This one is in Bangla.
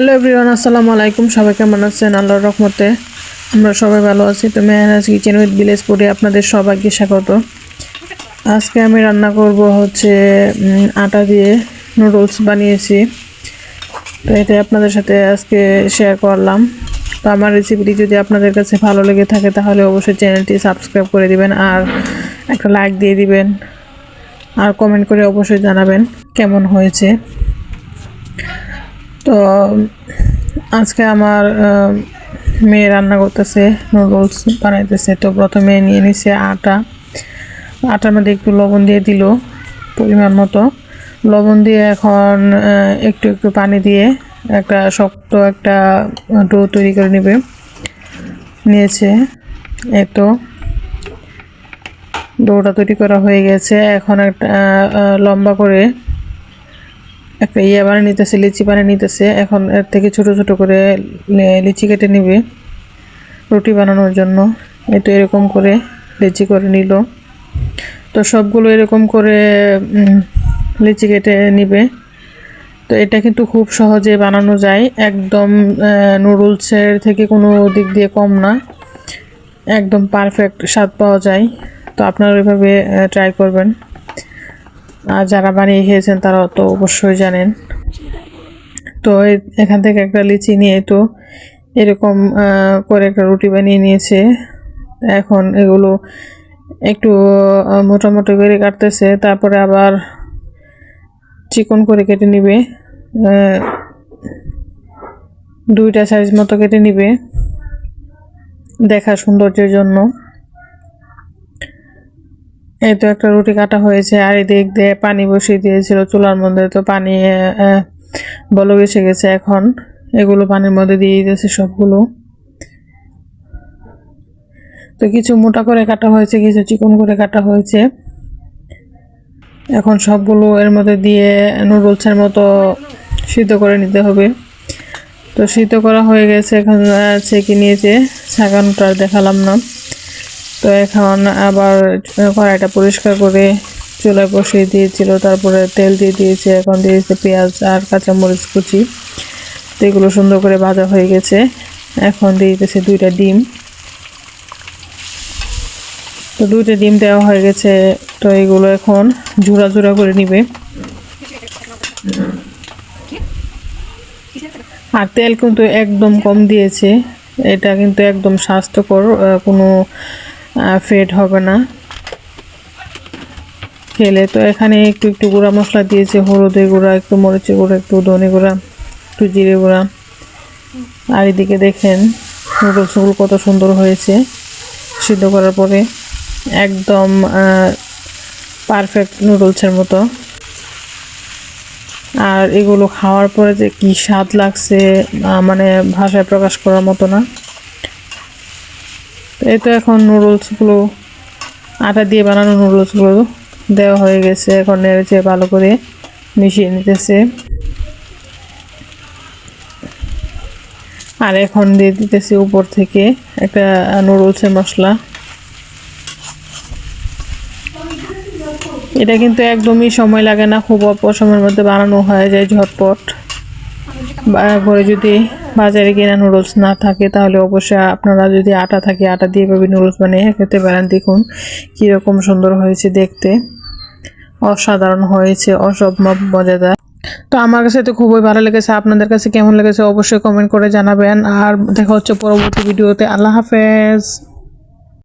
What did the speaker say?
হ্যালো এভরিওয়ান, আসসালামু আলাইকুম। সবাই কেমন আছেন? আল্লাহর রহমতে আমরা সবাই ভালো আছি। তো মেহনাজ কিচেন উইথ ভিলেজ পরে আপনাদের সবাইকে স্বাগত। আজকে আমি রান্না করব হচ্ছে আটা দিয়ে নুডলস বানিয়েছি। তো এটাই আপনাদের সাথে আজকে শেয়ার করলাম। তো আমার রেসিপিটি যদি আপনাদের কাছে ভালো লেগে থাকে, তাহলে অবশ্যই চ্যানেলটি সাবস্ক্রাইব করে দিবেন আর একটা লাইক দিয়ে দিবেন। আর কমেন্ট করে অবশ্যই জানাবেন কেমন হয়েছে। তো, আজকে আমার মেয়ে রান্না করতেছে নুডলস বানাইতেছে। তো প্রথমে নিয়ে নিছে আটা। আটার মধ্যে একটু লবণ দিয়ে দিল, পরিমাণ মতো। লবণ দিয়ে এখন একটু একটু পানি দিয়ে একটা শক্ত একটা ডো তৈরি করে নেবে। নিয়েছে এই তো ডোটা তৈরি করা হয়ে গেছে। এখন একটা লম্বা করে একটা ইয়ে বানিয়ে নিতেছে, লিচি বানিয়ে নিতেছে। এখন এর থেকে ছোট ছোট করে লিচি কেটে নিবে রুটি বানানোর জন্য। তো এরকম করে লিচি করে নিল। তো সবগুলো এরকম করে লিচি কেটে নিবে। তো এটা কিন্তু খুব সহজে বানানো যায়। একদম নুডলসের থেকে কোনো দিক দিয়ে কম না। একদম পারফেক্ট স্বাদ পাওয়া যায়। তো আপনারা ওইভাবে ট্রাই করবেন। আর যারা বানিয়ে খেয়েছেন তারা তো অবশ্যই জানেন। তো এখান থেকে একটা লিচি নিয়ে তো এরকম করে একটা রুটি বানিয়ে নিয়েছে। এখন এগুলো একটু আহ, মোটা মোটা করে কাটতেছে। তারপরে আবার চিকন করে কেটে নিবে। দুইটা সাইজ মতো কেটে নিবে। দেখা সৌন্দর্যের জন্য। এই তো একটা রুটি কাটা হয়েছে, আর এদিক দিয়ে পানি বসিয়ে দিয়েছিল চুলার মধ্যে, তো পানি বলক এসে গেছে এখন। এগুলো পানির মধ্যে দিয়ে দিয়েছে সবগুলো। তো কিছু মোটা করে কাটা হয়েছে, কিছু চিকন করে কাটা হয়েছে। এখন সবগুলো এর মধ্যে দিয়ে নুডলসের মতো সিদ্ধ করে নিতে হবে। তো সিদ্ধ করা হয়ে গেছে, এখন ছেঁকে নিয়েছে ছাঁকানোটা আর দেখালাম না। তো এখন আবার কড়াইটা পরিষ্কার করে চুলায় বসিয়ে দিয়েছিল, তারপরে তেল দিয়ে দিয়েছে, এখন দিয়েছে পেঁয়াজ আর কাঁচামরিচ কুচি। তো এগুলো সুন্দর করে ভাজা হয়ে গেছে। এখন দিয়ে দিতেছে দুইটা ডিম। তো দুইটা ডিম দেওয়া হয়ে গেছে, তো এগুলো এখন ঝুরা ঝুরা করে নিবে। আর তেল কিন্তু একদম কম দিয়েছে, এটা কিন্তু একদম স্বাস্থ্যকর কোনো ফেড হবে না। খেলে তো এখানে একটু একটু গুঁড়া মশলা দিয়েছে, হলুদের গুঁড়া, একটু মরিচের গুঁড়া, একটু ধনে গুঁড়া, একটু জিরে গুঁড়া। আর এদিকে দেখেন নুডলসগুলো কত সুন্দর হয়েছে, সিদ্ধ করার পরে একদম পারফেক্ট নুডলসের মতো। আর এগুলো খাওয়ার পরে যে কি স্বাদ লাগছে মানে ভাষায় প্রকাশ করার মতো না। এই তো এখন নুডলসগুলো আটা দিয়ে বানানো নুডলসগুলো দেওয়া হয়ে গেছে। এখন নেড়েছে ভালো করে মিশিয়ে নিতেছে। আর এখন দিয়ে দিতেছি উপর থেকে একটা নুডলসের মশলা। এটা কিন্তু একদমই সময় লাগে না, খুব অল্প সময়ের মধ্যে বানানো হয়ে যায় ঝটপট। বা, ঘরে যদি বাজারে কেনা নুডলস না থাকে, তাহলে অবশ্যই আপনারা যদি আটা থাকে, আটা দিয়ে এভাবে নুডলস বানিয়ে খেতে পারেন। দেখুন কীরকম সুন্দর হয়েছে দেখতে। অসাধারণ হয়েছে, অসম্ভব মজাদার। তো আমার কাছে তো খুবই ভালো লেগেছে। আপনাদের কাছে কেমন লেগেছে অবশ্যই কমেন্ট করে জানাবেন। আর দেখা হচ্ছে পরবর্তী ভিডিওতে। আল্লাহ হাফেজ।